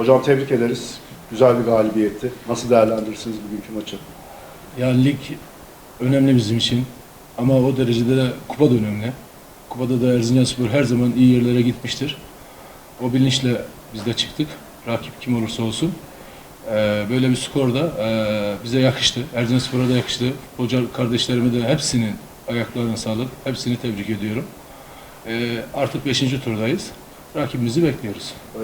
Hocam tebrik ederiz. Güzel bir galibiyetti. Nasıl değerlendirirsiniz bugünkü maçı? Yani lig önemli bizim için ama o derecede de kupa da önemli. Kupada da Erzincanspor her zaman iyi yerlere gitmiştir. O bilinçle biz de çıktık. Rakip kim olursa olsun. Ee, böyle bir skor da e, bize yakıştı. Erzincanspor'a da yakıştı. Hoca kardeşlerime de hepsinin ayaklarına sağlık. Hepsini tebrik ediyorum. Ee, artık 5. turdayız. Rakibimizi bekliyoruz. Ee,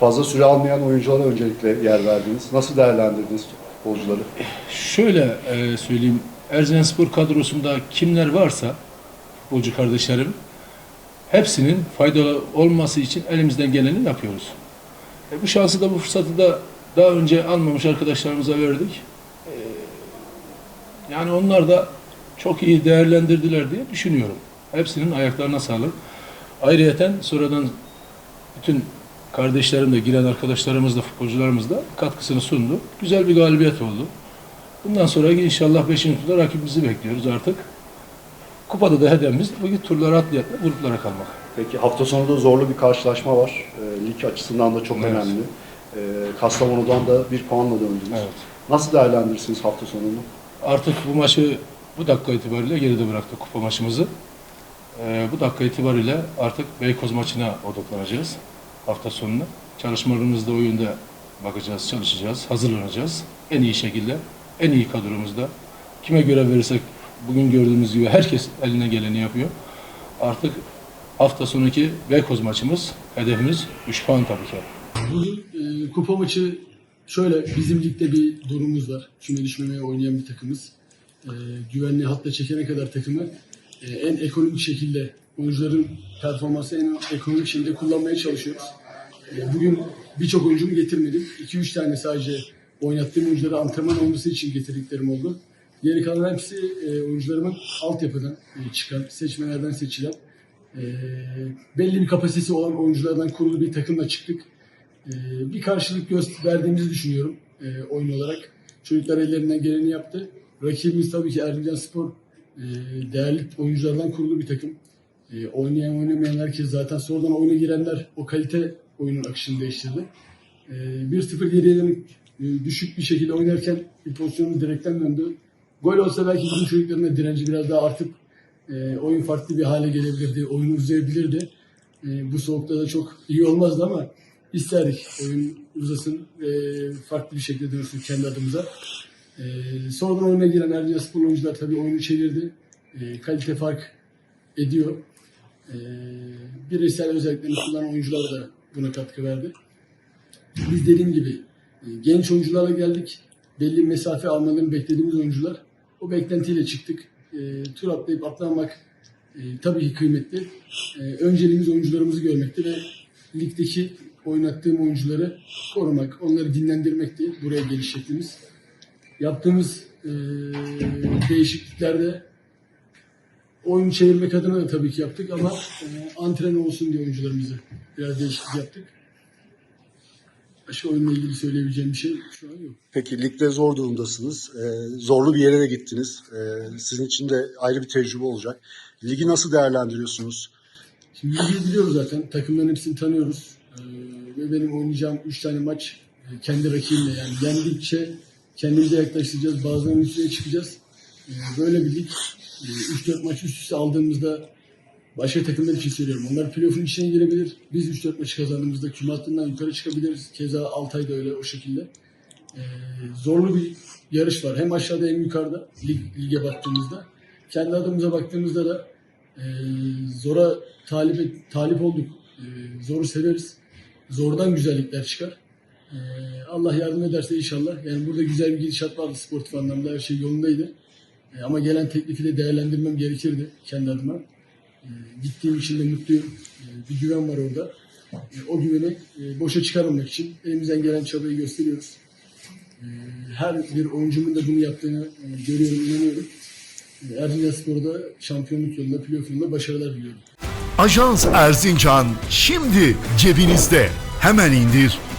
fazla süre almayan oyunculara öncelikle yer verdiniz. Nasıl değerlendirdiniz futbolcuları? Şöyle e, söyleyeyim. Erzincanspor kadrosunda kimler varsa futbolcu kardeşlerim hepsinin faydalı olması için elimizden geleni yapıyoruz. E, bu şansı da bu fırsatı da daha önce almamış arkadaşlarımıza verdik. E, yani onlar da çok iyi değerlendirdiler diye düşünüyorum. Hepsinin ayaklarına sağlık. Ayrıyeten sonradan bütün kardeşlerim de giren arkadaşlarımız da futbolcularımız da katkısını sundu. Güzel bir galibiyet oldu. Bundan sonra inşallah 5. turda rakibimizi bekliyoruz artık. Kupada da hedefimiz bugün turları atlayarak gruplara kalmak. Peki hafta sonu da zorlu bir karşılaşma var. Ee, lig açısından da çok Evet. önemli. Ee, Kastamonu'dan da bir puanla döndünüz. Evet. Nasıl değerlendirirsiniz hafta sonunu? Artık bu maçı bu dakika itibariyle geride bıraktık kupa maçımızı. Ee, bu dakika itibariyle artık Beykoz maçına odaklanacağız hafta sonuna. Çalışmalarımızda o yönde bakacağız, çalışacağız, hazırlanacağız. En iyi şekilde, en iyi kadromuzda. Kime görev verirsek bugün gördüğümüz gibi herkes eline geleni yapıyor. Artık hafta sonraki Beykoz maçımız, hedefimiz 3 puan tabii ki. Bugün e, kupa maçı şöyle bizim ligde bir durumumuz var. Küme düşmemeye oynayan bir takımız. E, güvenli hatta çekene kadar takımı e, en ekonomik şekilde oyuncuların performansı en ekonomik şekilde kullanmaya çalışıyoruz. E, bugün birçok oyuncumu getirmedim. 2-3 tane sadece oynattığım oyuncuları antrenman olması için getirdiklerim oldu. Geri kalan hepsi e, oyuncularımın altyapıdan e, çıkan, seçmelerden seçilen e, belli bir kapasitesi olan oyunculardan kurulu bir takımla çıktık. Ee, bir karşılık gösterdiğimizi düşünüyorum oyun olarak. Çocuklar ellerinden geleni yaptı. Rakibimiz tabii ki Erzincan Spor e, değerli oyunculardan kurulu bir takım. E, oynayan oynamayan herkes zaten sonradan oyuna girenler o kalite oyunun akışını değiştirdi. E, 1-0 geriye dönük e, düşük bir şekilde oynarken bir pozisyonu direkten döndü. Gol olsa belki bizim çocukların direnci biraz daha artıp e, oyun farklı bir hale gelebilirdi, oyunu uzayabilirdi. E, bu soğukta da çok iyi olmazdı ama isterdik oyun uzasın, e, farklı bir şekilde dönsün kendi adımıza. E, sonradan oyuna giren Erdoğan Spor oyuncular tabii oyunu çevirdi. E, kalite fark ediyor. E, bireysel özelliklerini kullanan oyuncular da buna katkı verdi. Biz dediğim gibi e, genç oyuncularla geldik. Belli mesafe almalarını beklediğimiz oyuncular. O beklentiyle çıktık. E, tur atlayıp atlamak e, tabii ki kıymetli. E, önceliğimiz oyuncularımızı görmekti ve ligdeki oynattığım oyuncuları korumak, onları dinlendirmekti buraya geliş şeklimiz. Yaptığımız e, değişikliklerde oyun çevirmek adına da tabii ki yaptık ama e, antrenman olsun diye oyuncularımızı biraz değişiklik yaptık. Başka oyunla ilgili söyleyebileceğim bir şey şu an yok. Peki ligde zor durumdasınız. Ee, zorlu bir yere de gittiniz. Ee, sizin için de ayrı bir tecrübe olacak. Ligi nasıl değerlendiriyorsunuz? Şimdi ligi biliyoruz zaten. Takımların hepsini tanıyoruz. Ee, ve benim oynayacağım 3 tane maç e, kendi rakibimle yani yendikçe kendimize yaklaştıracağız. Bazen üstüne çıkacağız. Ee, böyle bir lig. Ee, 3-4 maç üst üste aldığımızda başka takımlar için söylüyorum. Onlar playoff'un içine girebilir. Biz 3-4 maçı kazandığımızda küme hattından yukarı çıkabiliriz. Keza Altay da öyle o şekilde. Ee, zorlu bir yarış var. Hem aşağıda hem yukarıda lig, lige baktığımızda. Kendi adımıza baktığımızda da e, zora talip, talip olduk. E, zoru severiz. Zordan güzellikler çıkar. E, Allah yardım ederse inşallah. Yani burada güzel bir gidişat vardı sportif anlamda. Her şey yolundaydı. E, ama gelen teklifi de değerlendirmem gerekirdi kendi adıma. E, gittiğim için de mutluyum. Bir güven var orada. O güveni e, boşa çıkarmamak için elimizden gelen çabayı gösteriyoruz. Her bir oyuncumun da bunu yaptığını e, görüyorum, inanıyorum. E, Erzincan Spor'da şampiyonluk yolunda, playoff yolunda başarılar diliyorum. Ajans Erzincan şimdi cebinizde. Hemen indir.